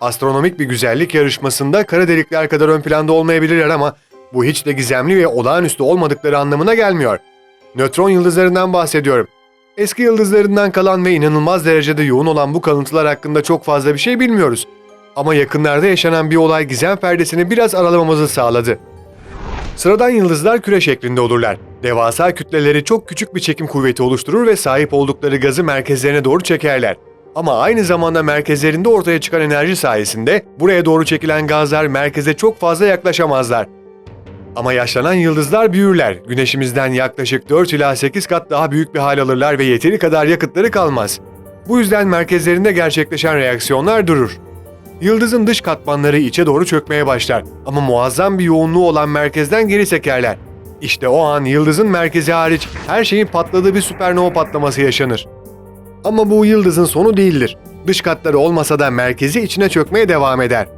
Astronomik bir güzellik yarışmasında kara delikler kadar ön planda olmayabilirler ama bu hiç de gizemli ve olağanüstü olmadıkları anlamına gelmiyor. Nötron yıldızlarından bahsediyorum. Eski yıldızlarından kalan ve inanılmaz derecede yoğun olan bu kalıntılar hakkında çok fazla bir şey bilmiyoruz. Ama yakınlarda yaşanan bir olay gizem perdesini biraz aralamamızı sağladı. Sıradan yıldızlar küre şeklinde olurlar. Devasa kütleleri çok küçük bir çekim kuvveti oluşturur ve sahip oldukları gazı merkezlerine doğru çekerler. Ama aynı zamanda merkezlerinde ortaya çıkan enerji sayesinde buraya doğru çekilen gazlar merkeze çok fazla yaklaşamazlar. Ama yaşlanan yıldızlar büyürler. Güneşimizden yaklaşık 4 ila 8 kat daha büyük bir hal alırlar ve yeteri kadar yakıtları kalmaz. Bu yüzden merkezlerinde gerçekleşen reaksiyonlar durur. Yıldızın dış katmanları içe doğru çökmeye başlar ama muazzam bir yoğunluğu olan merkezden geri sekerler. İşte o an yıldızın merkezi hariç her şeyin patladığı bir süpernova patlaması yaşanır. Ama bu yıldızın sonu değildir. Dış katları olmasa da merkezi içine çökmeye devam eder.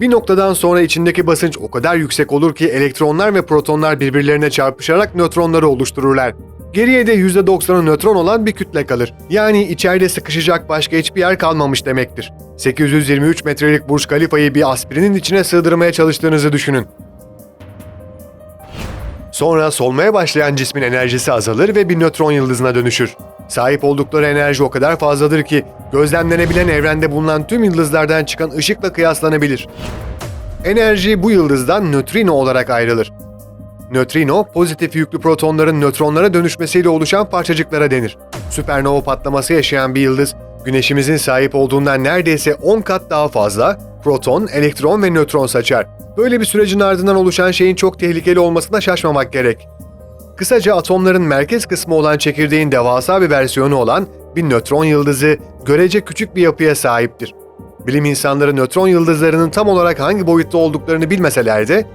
Bir noktadan sonra içindeki basınç o kadar yüksek olur ki elektronlar ve protonlar birbirlerine çarpışarak nötronları oluştururlar. Geriye de %90'ı nötron olan bir kütle kalır. Yani içeride sıkışacak başka hiçbir yer kalmamış demektir. 823 metrelik Burj Khalifa'yı bir aspirinin içine sığdırmaya çalıştığınızı düşünün. Sonra solmaya başlayan cismin enerjisi azalır ve bir nötron yıldızına dönüşür. Sahip oldukları enerji o kadar fazladır ki gözlemlenebilen evrende bulunan tüm yıldızlardan çıkan ışıkla kıyaslanabilir. Enerji bu yıldızdan nötrino olarak ayrılır. Nötrino, pozitif yüklü protonların nötronlara dönüşmesiyle oluşan parçacıklara denir. Süpernova patlaması yaşayan bir yıldız, Güneşimizin sahip olduğundan neredeyse 10 kat daha fazla proton, elektron ve nötron saçar. Böyle bir sürecin ardından oluşan şeyin çok tehlikeli olmasına şaşmamak gerek. Kısaca atomların merkez kısmı olan çekirdeğin devasa bir versiyonu olan bir nötron yıldızı görece küçük bir yapıya sahiptir. Bilim insanları nötron yıldızlarının tam olarak hangi boyutta olduklarını bilmeseler de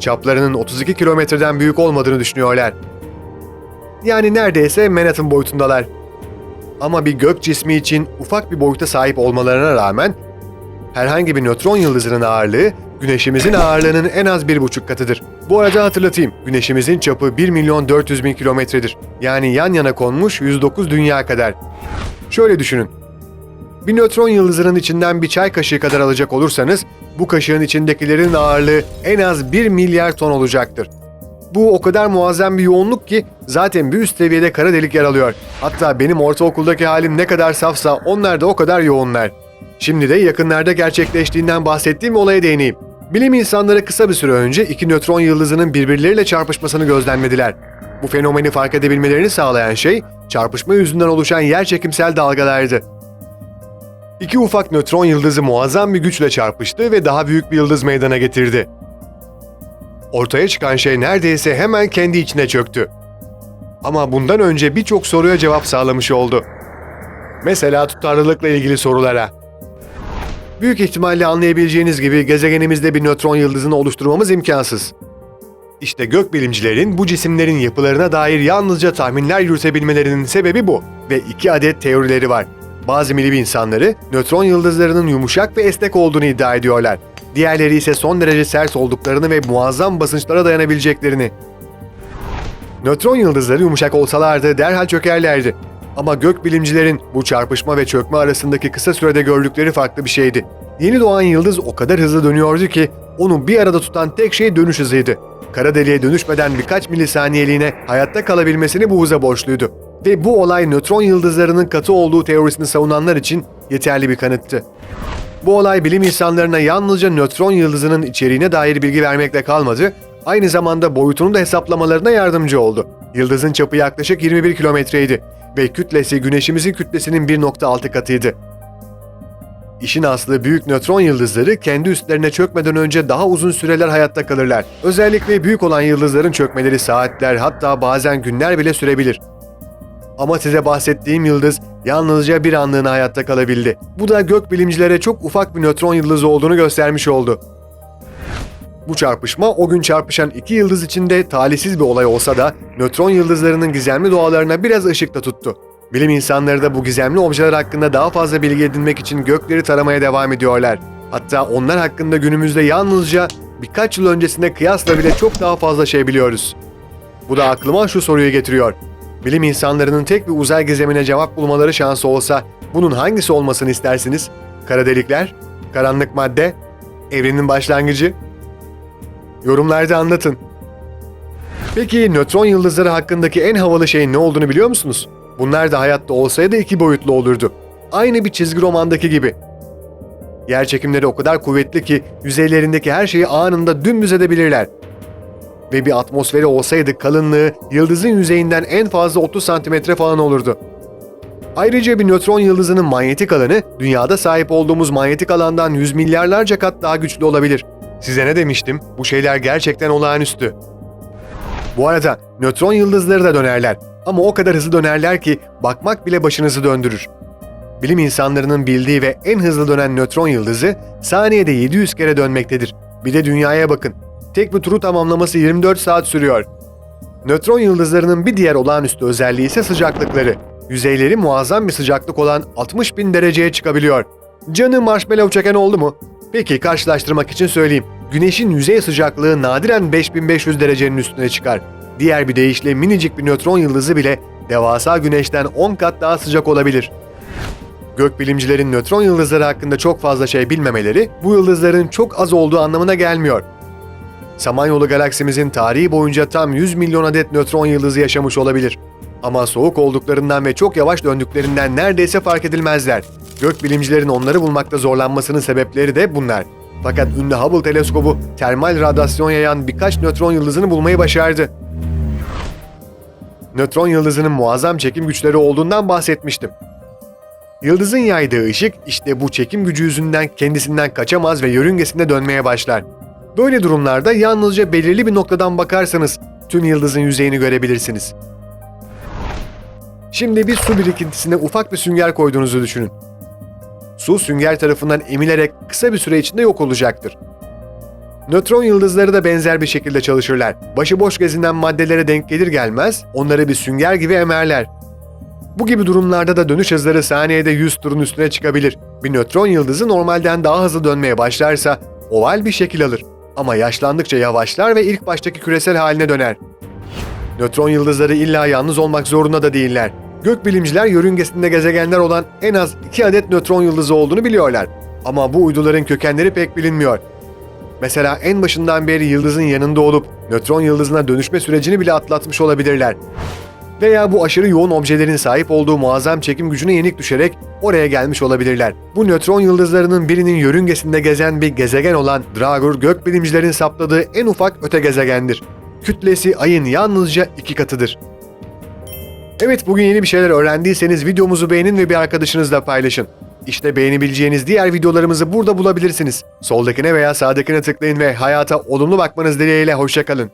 çaplarının 32 kilometreden büyük olmadığını düşünüyorlar. Yani neredeyse Manhattan boyutundalar. Ama bir gök cismi için ufak bir boyuta sahip olmalarına rağmen herhangi bir nötron yıldızının ağırlığı Güneşimizin ağırlığının en az bir buçuk katıdır. Bu arada hatırlatayım, Güneşimizin çapı 1 milyon 400 bin kilometredir. Yani yan yana konmuş 109 dünya kadar. Şöyle düşünün. Bir nötron yıldızının içinden bir çay kaşığı kadar alacak olursanız, bu kaşığın içindekilerin ağırlığı en az 1 milyar ton olacaktır. Bu o kadar muazzam bir yoğunluk ki zaten bir üst seviyede kara delik yer alıyor. Hatta benim ortaokuldaki halim ne kadar safsa onlar da o kadar yoğunlar. Şimdi de yakınlarda gerçekleştiğinden bahsettiğim olaya değineyim. Bilim insanları kısa bir süre önce iki nötron yıldızının birbirleriyle çarpışmasını gözlemlediler. Bu fenomeni fark edebilmelerini sağlayan şey, çarpışma yüzünden oluşan yerçekimsel dalgalardı. İki ufak nötron yıldızı muazzam bir güçle çarpıştı ve daha büyük bir yıldız meydana getirdi. Ortaya çıkan şey neredeyse hemen kendi içine çöktü. Ama bundan önce birçok soruya cevap sağlamış oldu. Mesela tutarlılıkla ilgili sorulara. Büyük ihtimalle anlayabileceğiniz gibi gezegenimizde bir nötron yıldızını oluşturmamız imkansız. İşte gökbilimcilerin bu cisimlerin yapılarına dair yalnızca tahminler yürütebilmelerinin sebebi bu ve iki adet teorileri var. Bazı bilim insanları nötron yıldızlarının yumuşak ve esnek olduğunu iddia ediyorlar. Diğerleri ise son derece sert olduklarını ve muazzam basınçlara dayanabileceklerini. Nötron yıldızları yumuşak olsalardı derhal çökerlerdi. Ama gökbilimcilerin bu çarpışma ve çökme arasındaki kısa sürede gördükleri farklı bir şeydi. Yeni doğan yıldız o kadar hızlı dönüyordu ki onu bir arada tutan tek şey dönüş hızıydı. Kara deliğe dönüşmeden birkaç milisaniyeliğine hayatta kalabilmesini bu hıza borçluydu. Ve bu olay nötron yıldızlarının katı olduğu teorisini savunanlar için yeterli bir kanıttı. Bu olay bilim insanlarına yalnızca nötron yıldızının içeriğine dair bilgi vermekle kalmadı, aynı zamanda boyutunu da hesaplamalarına yardımcı oldu. Yıldızın çapı yaklaşık 21 kilometreydi ve kütlesi Güneşimizin kütlesinin 1.6 katıydı. İşin aslı büyük nötron yıldızları kendi üstlerine çökmeden önce daha uzun süreler hayatta kalırlar. Özellikle büyük olan yıldızların çökmeleri saatler hatta bazen günler bile sürebilir. Ama size bahsettiğim yıldız yalnızca bir anlığına hayatta kalabildi. Bu da gökbilimcilere çok ufak bir nötron yıldızı olduğunu göstermiş oldu. Bu çarpışma o gün çarpışan iki yıldız içinde talihsiz bir olay olsa da nötron yıldızlarının gizemli doğalarına biraz ışık da tuttu. Bilim insanları da bu gizemli objeler hakkında daha fazla bilgi edinmek için gökleri taramaya devam ediyorlar. Hatta onlar hakkında günümüzde yalnızca birkaç yıl öncesine kıyasla bile çok daha fazla şey biliyoruz. Bu da aklıma şu soruyu getiriyor. Bilim insanlarının tek bir uzay gizemine cevap bulmaları şansı olsa bunun hangisi olmasını istersiniz? Kara delikler? Karanlık madde? Evrenin başlangıcı? Yorumlarda anlatın. Peki nötron yıldızları hakkındaki en havalı şeyin ne olduğunu biliyor musunuz? Bunlar da hayatta olsaydı iki boyutlu olurdu. Aynı bir çizgi romandaki gibi. Yer çekimleri o kadar kuvvetli ki yüzeylerindeki her şeyi anında dümdüz edebilirler. Ve bir atmosferi olsaydı kalınlığı yıldızın yüzeyinden en fazla 30 santimetre falan olurdu. Ayrıca bir nötron yıldızının manyetik alanı dünyada sahip olduğumuz manyetik alandan yüz milyarlarca kat daha güçlü olabilir. Size ne demiştim? Bu şeyler gerçekten olağanüstü. Bu arada nötron yıldızları da dönerler. Ama o kadar hızlı dönerler ki bakmak bile başınızı döndürür. Bilim insanlarının bildiği ve en hızlı dönen nötron yıldızı saniyede 700 kere dönmektedir. Bir de dünyaya bakın. Tek bir turu tamamlaması 24 saat sürüyor. Nötron yıldızlarının bir diğer olağanüstü özelliği ise sıcaklıkları. Yüzeyleri muazzam bir sıcaklık olan 60 bin dereceye çıkabiliyor. Canı marshmallow çeken oldu mu? Peki karşılaştırmak için söyleyeyim. Güneşin yüzey sıcaklığı nadiren 5500 derecenin üstüne çıkar. Diğer bir deyişle minicik bir nötron yıldızı bile devasa güneşten 10 kat daha sıcak olabilir. Gökbilimcilerin nötron yıldızları hakkında çok fazla şey bilmemeleri bu yıldızların çok az olduğu anlamına gelmiyor. Samanyolu galaksimizin tarihi boyunca tam 100 milyon adet nötron yıldızı yaşamış olabilir. Ama soğuk olduklarından ve çok yavaş döndüklerinden neredeyse fark edilmezler. Gökbilimcilerin onları bulmakta zorlanmasının sebepleri de bunlar. Fakat ünlü Hubble teleskobu termal radyasyon yayan birkaç nötron yıldızını bulmayı başardı. Nötron yıldızının muazzam çekim güçleri olduğundan bahsetmiştim. Yıldızın yaydığı ışık işte bu çekim gücü yüzünden kendisinden kaçamaz ve yörüngesinde dönmeye başlar. Böyle durumlarda yalnızca belirli bir noktadan bakarsanız tüm yıldızın yüzeyini görebilirsiniz. Şimdi bir su birikintisine ufak bir sünger koyduğunuzu düşünün. Su sünger tarafından emilerek kısa bir süre içinde yok olacaktır. Nötron yıldızları da benzer bir şekilde çalışırlar. Başıboş gezinen maddelere denk gelir gelmez onları bir sünger gibi emerler. Bu gibi durumlarda da dönüş hızları saniyede 100 turun üstüne çıkabilir. Bir nötron yıldızı normalden daha hızlı dönmeye başlarsa oval bir şekil alır. Ama yaşlandıkça yavaşlar ve ilk baştaki küresel haline döner. Nötron yıldızları illa yalnız olmak zorunda da değiller. Gökbilimciler yörüngesinde gezegenler olan en az 2 adet nötron yıldızı olduğunu biliyorlar. Ama bu uyduların kökenleri pek bilinmiyor. Mesela en başından beri yıldızın yanında olup nötron yıldızına dönüşme sürecini bile atlatmış olabilirler. Veya bu aşırı yoğun objelerin sahip olduğu muazzam çekim gücüne yenik düşerek oraya gelmiş olabilirler. Bu nötron yıldızlarının birinin yörüngesinde gezen bir gezegen olan Dragur gökbilimcilerin saptadığı en ufak öte gezegendir. Kütlesi ayın yalnızca iki katıdır. Evet bugün yeni bir şeyler öğrendiyseniz videomuzu beğenin ve bir arkadaşınızla paylaşın. İşte beğenebileceğiniz diğer videolarımızı burada bulabilirsiniz. Soldakine veya sağdakine tıklayın ve hayata olumlu bakmanız dileğiyle hoşçakalın.